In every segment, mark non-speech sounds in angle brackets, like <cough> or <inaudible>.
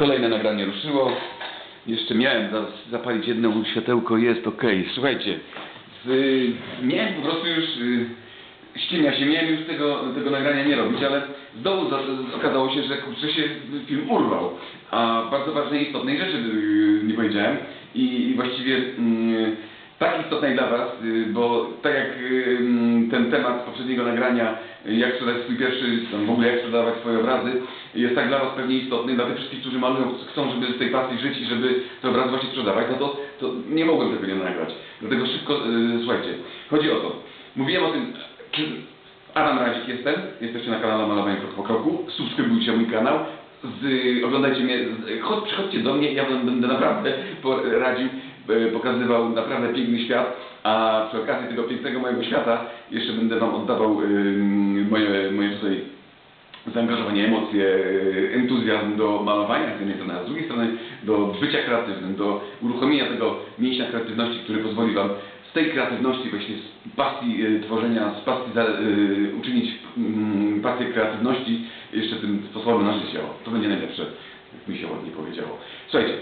Kolejne nagranie ruszyło. Jeszcze miałem za- zapalić jedno światełko, jest ok. Słuchajcie, z, miałem po prostu już, y, ściemnia się, miałem już tego, tego nagrania nie robić, ale znowu za, okazało się, że, kurczę, się film urwał. A bardzo ważnej, istotnej rzeczy y, nie powiedziałem i, i właściwie mm, tak istotnej dla Was, y, bo tak jak y, mm, ten temat poprzedniego nagrania, y, jak sprzedać swój pierwszy, w ogóle jak sprzedawać swoje obrazy, jest tak dla Was pewnie istotny, dla tych wszystkich, którzy malują, chcą, żeby z tej pasji żyć i żeby te obrazy właśnie sprzedawać, no to, to nie mogłem tego nie nagrać. Dlatego szybko, y, słuchajcie, chodzi o to. Mówiłem o tym, Adam Radzik jestem, jesteście na kanale Malowanie Krok po Kroku, subskrybujcie mój kanał, z, oglądajcie mnie, z, chodź, przychodźcie do mnie, ja będę naprawdę radził, pokazywał naprawdę piękny świat, a przy okazji tego pięknego mojego świata jeszcze będę wam oddawał moje, moje tutaj zaangażowanie, emocje, e, entuzjazm do malowania z jednej strony, a z drugiej strony do bycia kreatywnym, do uruchomienia tego mięśnia kreatywności, który pozwoli Wam z tej kreatywności, właśnie z pasji e, tworzenia, z pasji za, e, uczynić mm, pasję kreatywności jeszcze tym sposobem na życie. To będzie najlepsze, jak mi się ładnie powiedziało. Słuchajcie,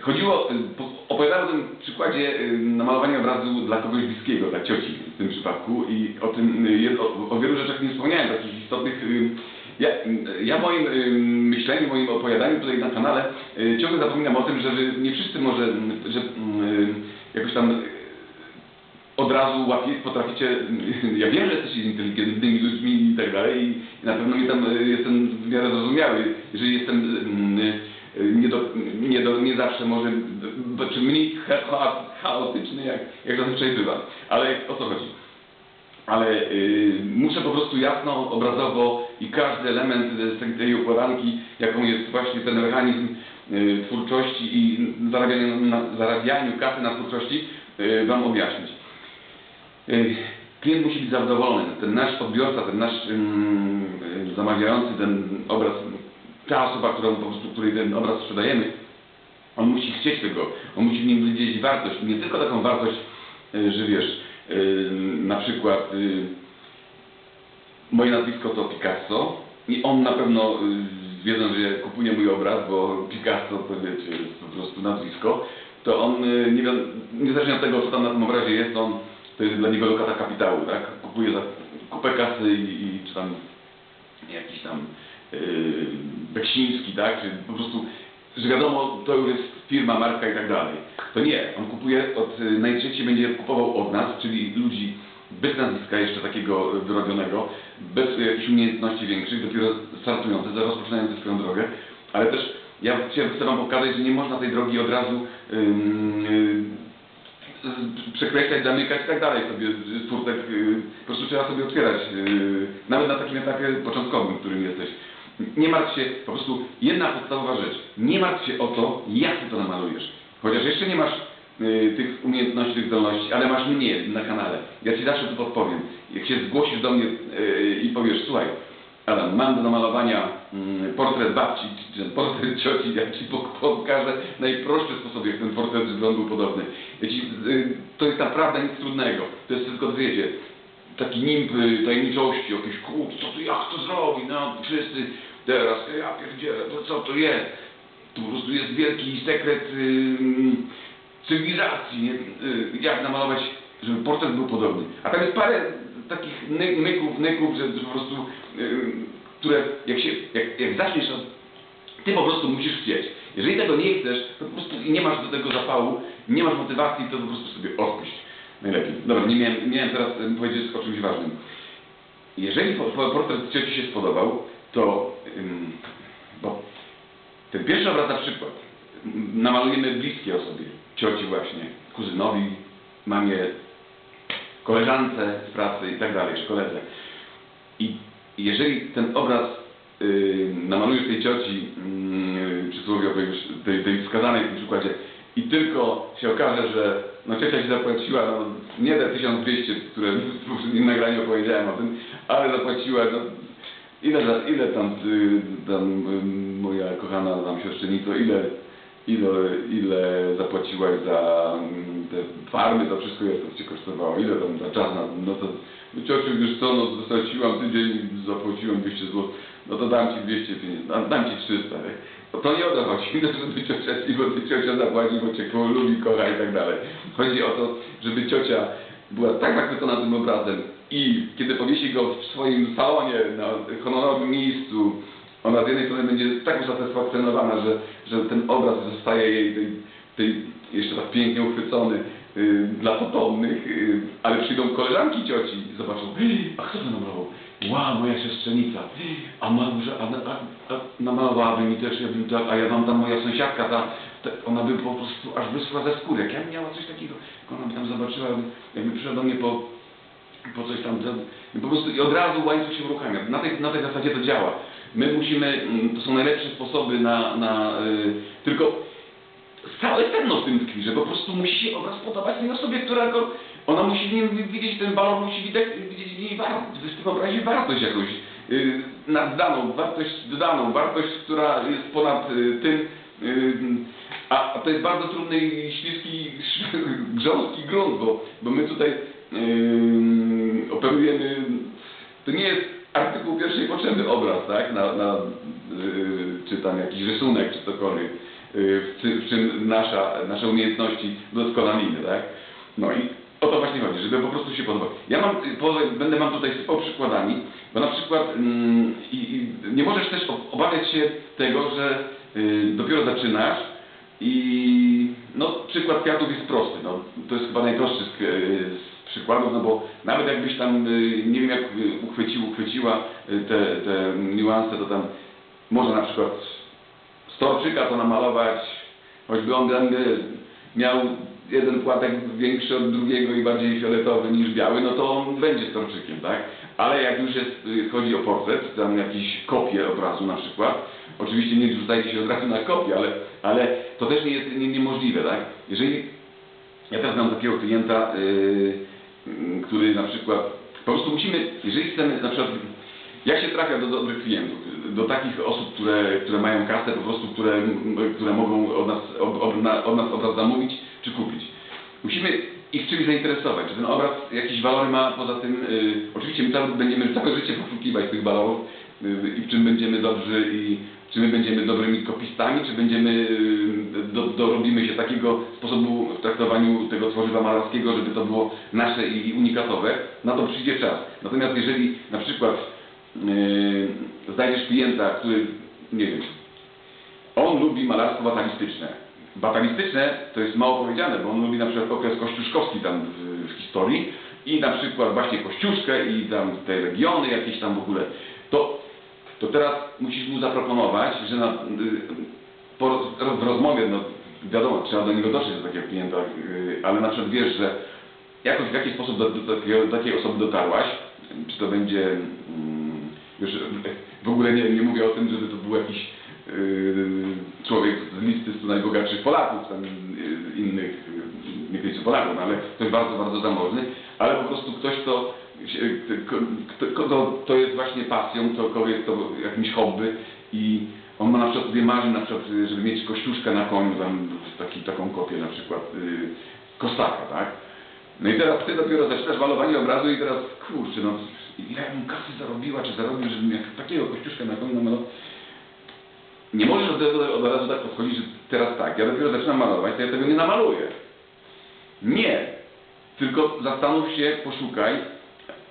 chodziło, po- opowiadałem o tym przykładzie e, namalowania obrazu dla kogoś bliskiego, dla cioci w tym przypadku i o tym, jed- o, o wielu rzeczach nie wspomniałem, takich istotnych ja, ja moim y, myśleniu, w moim opowiadaniu tutaj na kanale y, ciągle zapominam o tym, że nie wszyscy może, mm, że y, jakoś tam y, od razu łapie, potraficie, ja wiem, że jesteście inteligentnymi ludźmi i tak dalej i, na pewno mi tam y, jestem w miarę zrozumiały, jeżeli jestem y, y, nie, do, nie, do, nie zawsze może, czy mniej cha- cha- chaotyczny, jak, jak zazwyczaj bywa, ale o co chodzi? ale y, muszę po prostu jasno, obrazowo i każdy element tej, układanki, jaką jest właśnie ten mechanizm y, twórczości i zarabianiu, na, zarabianiu kasy na twórczości, y, Wam objaśnić. Klient musi być zadowolony, ten nasz odbiorca, ten nasz ym, y, zamawiający ten obraz, ta osoba, którą, po prostu, której ten obraz sprzedajemy, on musi chcieć tego, on musi w nim widzieć wartość, nie tylko taką wartość, y, że wiesz, y, na przykład y, moje nazwisko to Picasso i on na pewno wiedząc, że kupuje mój obraz, bo Picasso to wiecie, jest po prostu nazwisko, to on nie niezależnie od tego, co tam na tym obrazie jest, on to jest dla niego lokata kapitału, tak? Kupuje za kupę kasy i, i czy tam jakiś tam Beksiński, tak? Czy po prostu, że wiadomo, to już jest firma, marka i tak dalej. To nie, on kupuje od, y, najczęściej będzie kupował od nas, czyli ludzi bez nazwiska jeszcze takiego wyrobionego, bez jakichś umiejętności większych, dopiero startujące, rozpoczynające swoją drogę, ale też ja chcę Wam pokazać, że nie można tej drogi od razu ym, y, z- przekreślać, zamykać i tak dalej sobie furtek, y, po prostu trzeba sobie otwierać, y, nawet na takim etapie początkowym, w którym jesteś. Nie martw się, po prostu jedna podstawowa rzecz, nie martw się o to, jak ty to namalujesz. Chociaż jeszcze nie masz y, tych umiejętności, tych zdolności, ale masz mnie na kanale. Ja Ci zawsze tu podpowiem. Jak się zgłosisz do mnie y, i powiesz, słuchaj, Adam, mam do namalowania mm, portret babci, czy ten portret cioci, ja Ci pok- pokażę najprostszy sposób, jak ten portret, był podobny. Ja ci, y, to jest naprawdę nic trudnego. To jest tylko, wiecie, taki nimb y, tajemniczości, jakiś kurde, co tu, jak to zrobi, no wszyscy teraz, ja pierdzielę, to co to jest? Po prostu jest wielki sekret cywilizacji, nie? Y, jak namalować, żeby portret był podobny. A tam jest parę takich ny, nyków, nyków, że, że po prostu, y, które jak się, jak, jak zaczniesz ty po prostu musisz chcieć. Jeżeli tego nie chcesz, to po prostu nie masz do tego zapału, nie masz motywacji, to po prostu sobie odpuść. Najlepiej. Dobra, nie miałem, miałem teraz powiedzieć o czymś ważnym. Jeżeli po- po- portret cioci się spodobał, to bo ten pierwszy obraz na przykład namalujemy bliskie osobie, cioci właśnie, kuzynowi, mamie, koleżance z pracy i tak dalej, czy koledze. I jeżeli ten obraz yy, namalujesz tej cioci yy, przysłowiowej, tej, tej wskazanej w tym przykładzie i tylko się okaże, że no ciocia ci zapłaciła, no nie te 1200, które w poprzednim nagraniu opowiedziałem o tym, ale zapłaciła, no ile, za- ile tam, y, tam y, moja kochana tam siostrzeniczo, ile, ile, ile zapłaciłaś za mm, te farmy, to wszystko jest, to cię kosztowało, ile tam za czas, na, no to no ciociu, wiesz co, no straciłam tydzień, zapłaciłam 200 zł, no to dam ci 200 pieniędzy, dam, dam ci 300, nie? To nie o to chodzi, <laughs> żeby ciocia ci, bo ty ciocia zapłaci, bo cię lubi, kocha i tak dalej. Chodzi o to, żeby ciocia była tak zachwycona tym obrazem i kiedy powiesi go w swoim salonie, na honorowym miejscu, ona z jednej strony będzie tak usatysfakcjonowana, że, że ten obraz zostaje jej tej, tej jeszcze tak pięknie uchwycony dla potomnych, y, ale przyjdą koleżanki cioci i zobaczą, a kto to namalował? Wow, moja siostrzenica. A, może, a, a, a namalowałaby mi też, ja bym a ja mam tam moja sąsiadka, ta, ta, ona by po prostu aż wyschła ze skóry. Jak ja miała coś takiego, ona by tam zobaczyła, jakby przyszła do mnie po, po coś tam, i po prostu i od razu łańcuch się uruchamia. Na tej, na tej zasadzie to działa. My musimy, mm, to są najlepsze sposoby na, na y, tylko całe sedno w tym tkwi, że po prostu musi się obraz podobać tej osobie, która go, ona musi w nim widzieć ten walor, musi widać, widzieć w niej wartość, w tym obrazie wartość jakąś y, naddaną, wartość dodaną, wartość, która jest ponad y, tym, y, a, a to jest bardzo trudny i śliski, <laughs> grząski grunt, bo, bo my tutaj y, operujemy, to nie jest artykuł pierwszej potrzeby obraz, tak, na, na y, czy tam jakiś rysunek, czy cokolwiek, w, czym- w czym nasza, nasze umiejętności doskonalimy, tak? No i o to właśnie chodzi, żeby po prostu się podobać. Ja mam, y, będę wam tutaj sypał przykładami, bo na przykład mm, i, i nie możesz też ob- obawiać się tego, że y, dopiero zaczynasz i no przykład kwiatów jest prosty, no to jest chyba najprostszy z, y, z przykładów, no bo nawet jakbyś tam, y, nie wiem jak y, uchwycił, uchwyciła y, te, te niuanse, to tam można na przykład storczyka to namalować, choćby on miał jeden płatek większy od drugiego i bardziej fioletowy niż biały, no to on będzie storczykiem, tak? Ale jak już jest, y, chodzi o portret, tam jakieś kopie obrazu na przykład, oczywiście nie rzucajcie się od razu na kopię, ale, ale to też nie jest nie, niemożliwe, tak? Jeżeli ja teraz mam takiego klienta, yy, który na przykład, po prostu musimy, jeżeli chcemy na przykład, jak się trafia do dobrych klientów, do takich osób, które, które mają kasę, po prostu, które, które mogą od nas, ob, na, od nas obraz zamówić czy kupić. Musimy ich czymś zainteresować, czy ten obraz jakieś walory ma, poza tym, yy, oczywiście my cały, będziemy całe życie poszukiwać tych walorów yy, i w czym będziemy dobrzy i czy my będziemy dobrymi kopistami, czy będziemy, yy, do, dorobimy się takiego sposobu w traktowaniu tego tworzywa malarskiego, żeby to było nasze i unikatowe, na to przyjdzie czas. Natomiast jeżeli na przykład yy, znajdziesz klienta, który, nie wiem, on lubi malarstwo batalistyczne. Batalistyczne to jest mało powiedziane, bo on lubi na przykład okres kościuszkowski tam w, w historii i na przykład właśnie Kościuszkę i tam te regiony jakieś tam w ogóle. To, to teraz musisz mu zaproponować, że na, y, po, w rozmowie, no wiadomo, trzeba do niego dotrzeć do takiego klienta, y, ale na przykład wiesz, że jakoś w jakiś sposób do, do, takiego, do takiej osoby dotarłaś, czy to będzie mm, w ogóle nie, nie mówię o tym, żeby to był jakiś yy, człowiek z listy 100 najbogatszych Polaków, tam yy, innych, yy, nie wiecie Polaków, ale ktoś bardzo, bardzo zamożny, ale po prostu ktoś, kto, kto, to jest właśnie pasją, to jest to jakimś hobby i on ma na przykład sobie marzy na przykład, żeby mieć kościuszkę na koniu, tam taki, taką kopię na przykład yy, Kostaka, tak? No i teraz ty dopiero zaczynasz malowanie obrazu i teraz, kurczę, no ile bym kasy zarobiła, czy zarobił, żebym jak takiego kościuszka na koniu namalował. Nie możesz od, razu- od razu tak podchodzić, że teraz tak, ja dopiero zaczynam malować, to ja tego nie namaluję. Nie. Tylko zastanów się, poszukaj,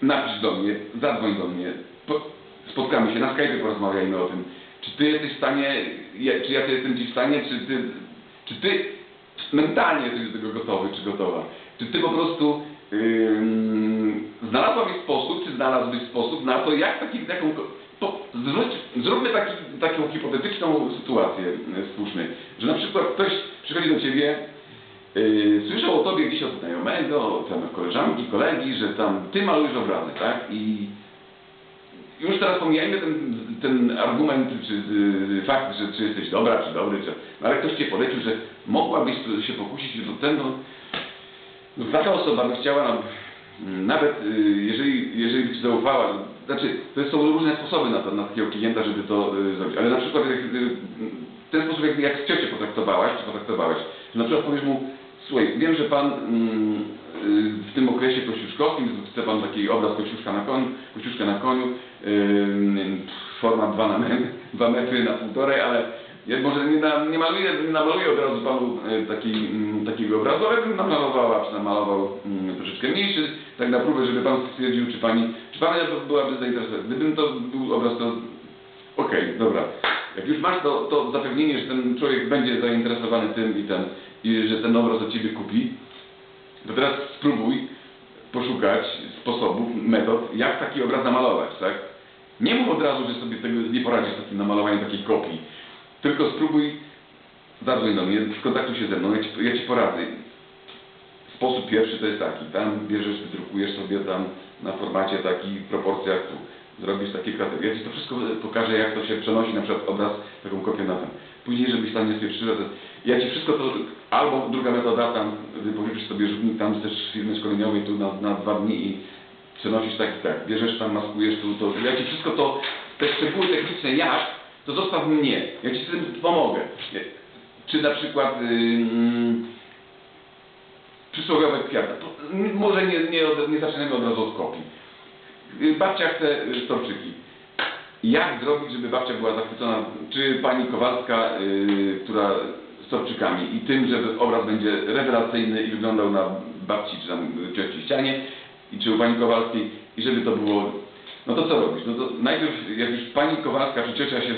napisz do mnie, zadzwoń do mnie, po, spotkamy się, na Skype porozmawiajmy o tym. Czy ty jesteś w stanie, czy ja jestem ci w stanie, czy ty, czy ty mentalnie jesteś do tego gotowy, czy gotowa. Czy ty po prostu ym, znalazłabyś sposób, czy znalazłbyś sposób na to, jak taki, taką, po, zwróć, zróbmy taki, taką hipotetyczną sytuację, y, stwórzmy, że na przykład ktoś przychodzi do ciebie, yy, słyszał o tobie gdzieś od znajomego, tam koleżanki, kolegi, że tam ty malujesz obrazy, tak? I już teraz pomijajmy ten, ten argument, czy y, fakt, że czy jesteś dobra, czy dobry, czy, no ale ktoś cię polecił, że mogłabyś się pokusić o ten, no, no taka osoba by chciała, nam, mm, nawet y, jeżeli, jeżeli by ci zaufała, znaczy to są różne sposoby na, to, na takiego klienta, żeby to y, zrobić, ale na przykład y, w ten sposób jak, jak ciocię potraktowałaś, czy potraktowałeś, że na przykład powiesz mu, słuchaj, wiem, że pan mm, w tym okresie kościuszkowskim, chce pan taki obraz kościuszka na koniu, kościuszka na koniu, forma 2 na metr, 2 metry na półtorej, ale Ja może nie, na, nie maluję, nie namaluję od razu panu e, taki, mm, takiego obrazu, ale bym namalowała, czy namalował mm, troszeczkę mniejszy, tak na próbę, żeby pan stwierdził, czy pani, czy pana byłaby zainteresowana. Gdybym to był obraz, to okej, dobra. Jak już masz to, to zapewnienie, że ten człowiek będzie zainteresowany tym i ten, i że ten obraz od ciebie kupi, to teraz spróbuj poszukać sposobów, metod, jak taki obraz namalować, tak? Nie mów od razu, że sobie tego nie poradzisz z takim namalowaniem takiej kopii, tylko spróbuj, zadzwoń do mnie, skontaktuj się ze mną, ja ci, ja ci poradzę. Sposób pierwszy to jest taki, tam bierzesz, wydrukujesz sobie tam na formacie takich proporcjach, tu zrobisz takie kategorie. Ja ci to wszystko pokażę, jak to się przenosi, na przykład obraz, taką kopię na ten. Później, żebyś tam nie spieprzył, to ja ci wszystko to, albo druga metoda, tam wypożyczysz sobie rzutnik tam też firmy szkoleniowej tu na, na dwa dni i przenosisz tak i tak, bierzesz tam, maskujesz tu, to, ja ci wszystko to, te szczegóły techniczne jak, to zostaw mnie, ja ci z tym pomogę. Czy na przykład ym, przysłowiowe kwiaty, może nie, nie, od, nie zaczynamy od razu od kopii. Y, Babcia chce y, storczyki. Jak zrobić, żeby babcia była zachwycona, czy pani Kowalska, y, która z torczykami i tym, że obraz będzie rewelacyjny i wyglądał na babci czy tam y, cioci ścianie i czy u pani Kowalskiej i żeby to było no to co robisz? No to najpierw, jak już pani Kowalska czy ciocia się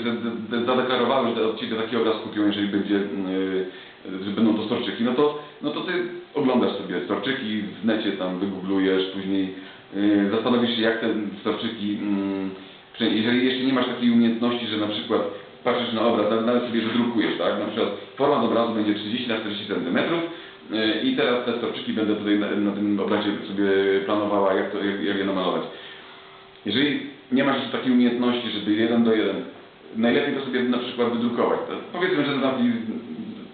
zadeklarowały, że ciebie taki obraz kupią, jeżeli będzie, yy, że będą to storczyki, no to, no to ty oglądasz sobie storczyki, w necie tam wygooglujesz, później yy, zastanowisz się, jak te storczyki, yy, jeżeli jeszcze nie masz takiej umiejętności, że na przykład patrzysz na obraz, nawet sobie wydrukujesz, tak? Na przykład format obrazu będzie 30 na 40 cm yy, i teraz te storczyki będę tutaj na, na tym obrazie sobie planowała, jak, to, jak, jak je namalować. Jeżeli nie masz jeszcze takiej umiejętności, żeby jeden do jeden, najlepiej to sobie na przykład wydrukować. To powiedzmy, że taki,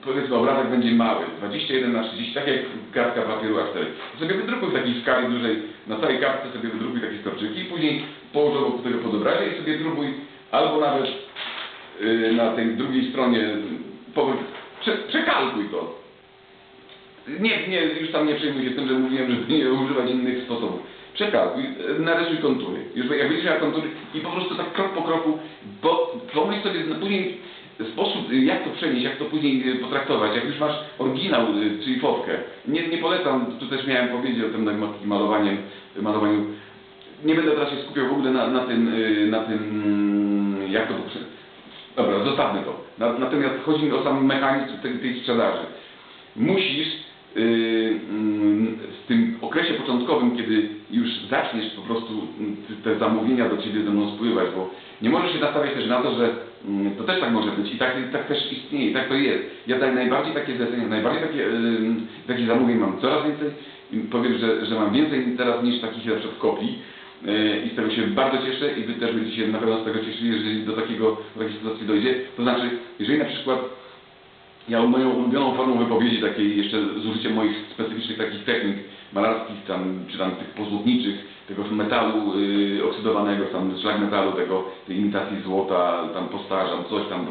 powiedzmy obrazek będzie mały, 21 na 30, tak jak kartka papieru A4. To sobie wydrukuj w takiej skali dużej, na całej kartce sobie wydrukuj takie storczyki i później połóż obok tego podobrazie i sobie drukuj albo nawet yy, na tej drugiej stronie, prze, przekalkuj to. Nie, nie, już tam nie przejmuj się tym, że mówiłem, żeby nie używać innych sposobów. Przekalkuj, e, narysuj kontury. Już jak będziesz miał kontury i po prostu tak krok po kroku, bo pomyśl sobie na później sposób, jak to przenieść, jak to później e, potraktować, jak już masz oryginał, e, czyli fotkę. Nie, nie polecam, tu też miałem powiedzieć o tym malowaniem, malowaniu. Nie będę teraz się skupiał w ogóle na, na tym, e, na tym, jak to poprze- Dobra, zostawmy to. Na- Natomiast chodzi mi o sam mechanizm tej, tej sprzedaży. Musisz w tym okresie początkowym, kiedy już zaczniesz po prostu mm, te zamówienia do Ciebie będą spływać, bo nie możesz się nastawiać też na to, że mm, to też tak może być i tak, tak też istnieje, tak to jest. Ja tak najbardziej takie zlecenia, najbardziej takie, yy, takich zamówień mam coraz więcej powiem, że, że mam więcej teraz niż takich na przykład kopii. Yy, I z tego się bardzo cieszę i Wy też będziecie się na pewno z tego cieszyli, jeżeli do, takiego, do takiej sytuacji dojdzie. To znaczy, jeżeli na przykład ja moją ulubioną formą wypowiedzi takiej jeszcze z użyciem moich specyficznych takich technik malarskich tam, czy tam tych pozłotniczych, tego metalu yy, oksydowanego, tam szlag metalu, tego, tej imitacji złota, tam postarzam, coś tam,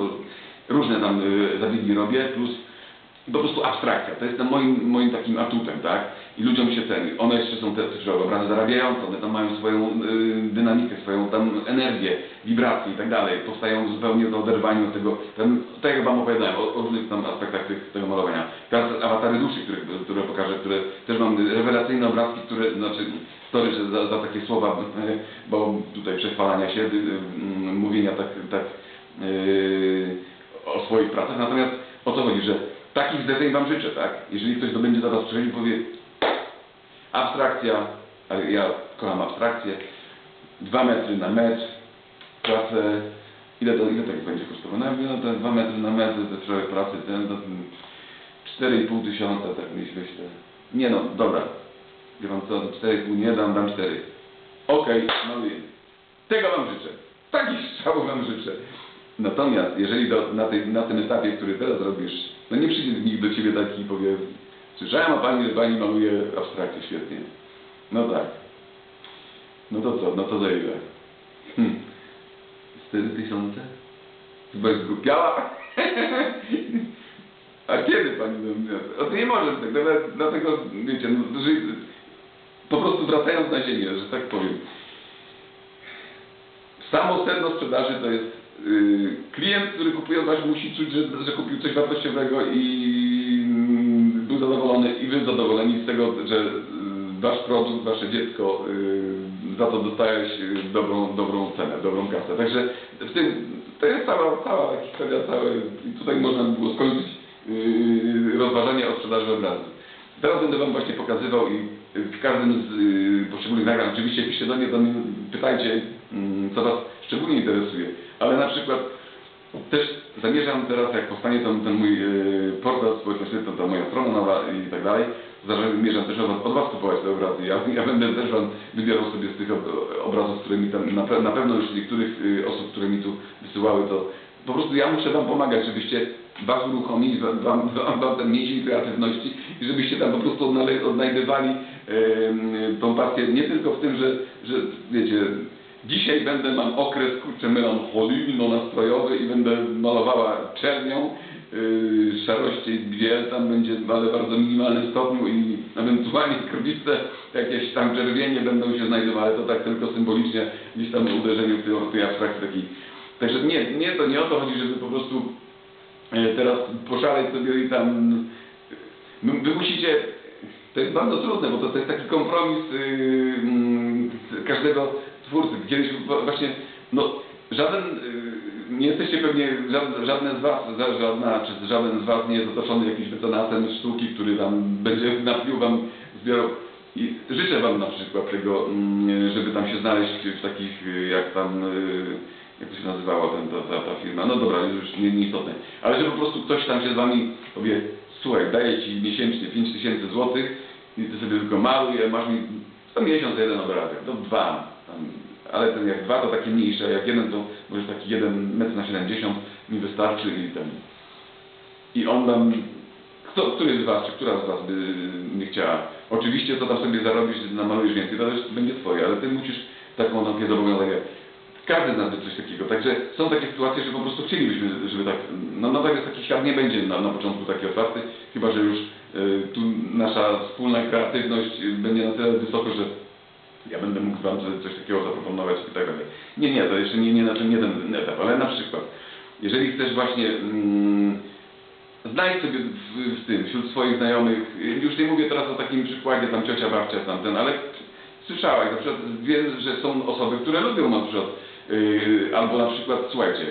różne tam yy, zabiegi robię, plus po prostu abstrakcja. To jest moim, moim takim atutem, tak? I ludziom się ten, one jeszcze są te, te obrazy zarabiające, one tam mają swoją y, dynamikę, swoją tam energię, wibracje i tak dalej. Powstają zupełnie w oderwaniu od tego, tam, tak jak Wam opowiadałem, o, o różnych tam aspektach tych, tego malowania. Teraz awatary duszy, które, które pokażę, które też mam rewelacyjne obrazki, które, znaczy, sorry, za, za takie słowa, <laughs> bo tutaj przechwalania się, y, y, mówienia tak, tak y, o swoich pracach, natomiast o co chodzi, że takich zleceń Wam życzę, tak? Jeżeli ktoś to będzie do Was przychodził powie abstrakcja, ale ja kocham abstrakcję, dwa metry na metr, pracę, ile to, ile tak będzie kosztowało? No, no to dwa metry na metr, te trochę pracy, ten, to ten 4,5 tysiąca, tak myślę. Nie no, dobra, wie Wam co, 4,5 nie dam, dam 4. Okej, maluję. Tego Wam życzę. Takich <laughs> strzałów Wam życzę. Natomiast jeżeli do, na, tej, na tym etapie, który teraz robisz, no nie przyjdzie nikt do Ciebie taki i powie Słyszałem o Pani, że Pani maluje abstrakcję świetnie. No tak. No to co? No to za ile? Hm. 4 tysiące? Chyba jest zgłupiała? <laughs> A kiedy Pani do O to nie może tak, dlatego, dlatego wiecie, no, że, po prostu wracając na ziemię, że tak powiem. Samo sedno sprzedaży to jest klient, który kupuje od musi czuć, że, że kupił coś wartościowego i mm, był zadowolony i Wy zadowoleni z tego, że y, Wasz produkt, Wasze dziecko y, za to dostajesz y, dobrą, dobrą cenę, dobrą kasę. Także w tym, to jest cała, cała historia, całe, tutaj można by było skończyć y, rozważanie o sprzedaży obrazu. Teraz będę Wam właśnie pokazywał i w każdym z y, poszczególnych nagrań, oczywiście piszcie do mnie, do mnie pytajcie, mm, co Was szczególnie interesuje, ale na przykład też zamierzam teraz, jak powstanie ten, ten mój y, portal społecznościowy, to ta moja strona nowa i tak dalej, zamierzam też od od was kupować te obrazy. Ja, ja będę też Wam wybierał sobie z tych ob- obrazów, które mi tam, na, na pewno już niektórych y, osób, które mi tu wysyłały, to po prostu ja muszę Wam pomagać, żebyście Was uruchomić, wam, wam, wam, ten mięsień kreatywności i żebyście tam po prostu odnajdywali tą pasję nie tylko w tym, że, że wiecie, dzisiaj będę, mam okres, kurczę, melancholijno-nastrojowy i będę malowała czernią, yy, szarości biel, tam będzie ale bardzo minimalnym stopniu i ewentualnie krwice, jakieś tam czerwienie będą się znajdowały, to tak tylko symbolicznie gdzieś tam uderzenie w tej, w tej abstrakcji. Także nie, nie, to nie o to chodzi, żeby po prostu e, teraz poszaleć sobie i tam Wy wy musicie, to jest bardzo trudne, bo to, to jest taki kompromis yy, każdego twórcy. Kiedyś właśnie, no żaden, yy, nie jesteście pewnie, żadne, żadne z was, ża- żadna, czy żaden z was nie jest otoczony jakimś mecenasem sztuki, który tam będzie <laughs> na pił wam zbierał. I życzę wam na przykład tego, mm, żeby tam się znaleźć w takich, yy, jak tam, yy, jak to się nazywała ten, ta, ta, ta firma, no dobra, już nie, nieistotne, ale że po prostu ktoś tam się z wami powie, słuchaj, daję ci miesięcznie 5 tysięcy złotych i ty sobie tylko maluj, masz mi co miesiąc jeden obrazek, to dwa, tam, ale ten jak dwa to takie mniejsze, jak jeden to może taki jeden metr na 70 mi wystarczy i ten i on nam, kto, który z was, czy która z was by nie chciała, oczywiście co tam sobie zarobisz, namalujesz więcej, to już będzie twoje, ale ty musisz taką takie zobowiązanie każdy z nas coś takiego. Także są takie sytuacje, że po prostu chcielibyśmy, żeby tak. No natomiast taki świat nie będzie na, na początku taki otwarty, chyba że już y, tu nasza wspólna kreatywność będzie na tyle wysoko, że ja będę mógł Wam coś- takiego zaproponować i tak dalej. Nie, nie, to jeszcze nie, nie, na ten, nie etap, ale na przykład, jeżeli chcesz właśnie mm, znajdź sobie w, w tym, wśród swoich znajomych, już nie mówię teraz o takim przykładzie, tam ciocia, babcia, tamten, ale słyszałaś, na przykład wiem, że są osoby, które lubią na przykład, yy, albo na przykład, słuchajcie,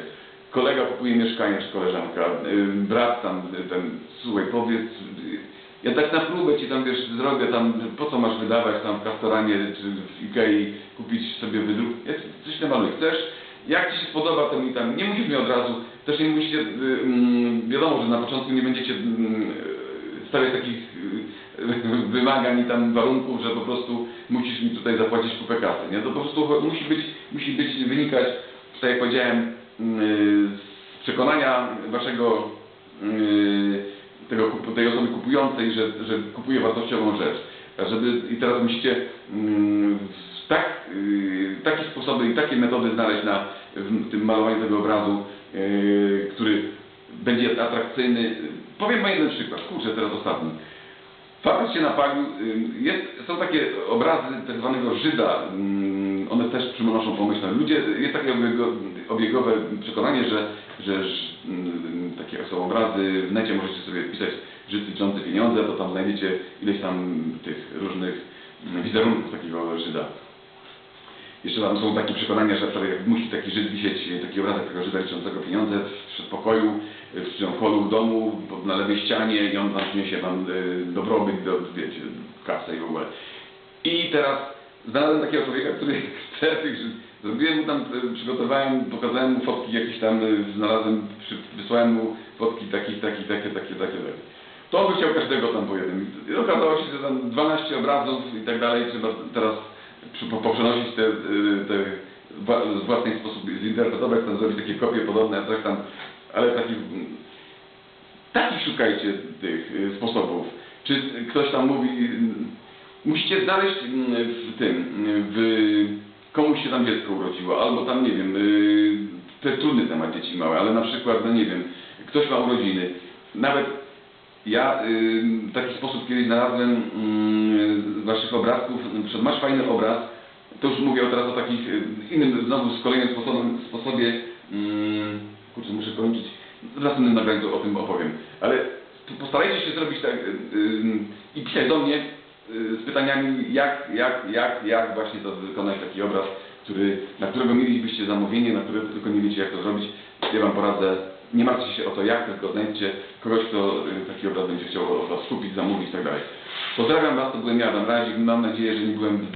kolega kupuje mieszkanie, czy koleżanka, yy, brat tam, ten, słuchaj, powiedz, yy, ja tak na próbę ci tam, wiesz, zrobię tam, po co masz wydawać tam w Castoranie, czy w Ikei, kupić sobie wydruk, ja coś namaluję, chcesz? Jak Ci się spodoba, to mi tam, nie musisz mi od razu, też nie musicie, yy, mm, wiadomo, że na początku nie będziecie mm, stawiać takich yy, <laughs> wymagań i tam warunków, że po prostu musisz mi tutaj zapłacić kupę kasy, nie? To po prostu musi być, musi być, wynikać, tak jak powiedziałem, yy, z przekonania Waszego, yy, tego, tej osoby kupującej, że, że kupuje wartościową rzecz. Żeby, I teraz musicie mm, tak, yy, takie sposoby i takie metody znaleźć na w tym malowaniu tego obrazu, yy, który będzie atrakcyjny. Powiem Wam jeden przykład, kurczę, teraz ostatni. Facet się napalił, ym, jest, są takie obrazy tak zwanego Żyda, ym, one też przynoszą pomyślność. Ludzie, jest takie obiego, obiegowe przekonanie, że, że ż- ym, takie są obrazy, w necie możecie sobie wpisać Żyd liczący pieniądze, to tam znajdziecie ileś tam tych różnych ym, wizerunków takiego Żyda. Jeszcze tam są takie przekonania, że jak musi taki Żyd wisieć, taki obrazek tego Żyda liczącego pieniądze w przedpokoju, w przedpokoju w domu, na lewej ścianie i on tam przyniesie wam y, dobrobyt, do, wiecie, kasę i w ogóle. I teraz znalazłem takiego człowieka, który <laughs> chce tych. Zrobiłem mu tam, przygotowałem, pokazałem mu fotki jakieś tam, y, znalazłem, wysłałem mu fotki takich, takich, takie, takie, takie, takie. To by chciał każdego tam po jednym. I okazało się, że tam 12 obrazów i tak dalej, trzeba teraz poprzenosić te, y, te w własny sposób zinterpretować, tam zrobić takie kopie podobne, coś tam, ale takich, takich szukajcie tych y, sposobów. Czy ktoś tam mówi, musicie znaleźć mm, w tym, mm, w komuś się tam dziecko urodziło, albo tam, nie wiem, y, to jest trudny temat dzieci małe, ale na przykład, no nie wiem, ktoś ma urodziny, nawet ja y, w taki sposób kiedyś znalazłem y, z waszych obrazków, masz fajny obraz, to już mówię teraz o takich y, innym, znowu z kolejnym sposobem, sposobie Mm, kurczę, muszę kończyć. W następnym nagraniu o tym opowiem. Ale postarajcie się zrobić tak i pisać do mnie z pytaniami, jak, jak, jak, jak właśnie to wykonać taki obraz, który, na którego mielibyście zamówienie, na które tylko nie wiecie jak to zrobić. Ja Wam poradzę. Nie martwcie się o to jak, tylko znajdźcie kogoś, kto y, taki obraz będzie chciał od kupić, zamówić i tak. Pozdrawiam Was, to byłem ja, Adam Razik. Mam nadzieję, że nie byłem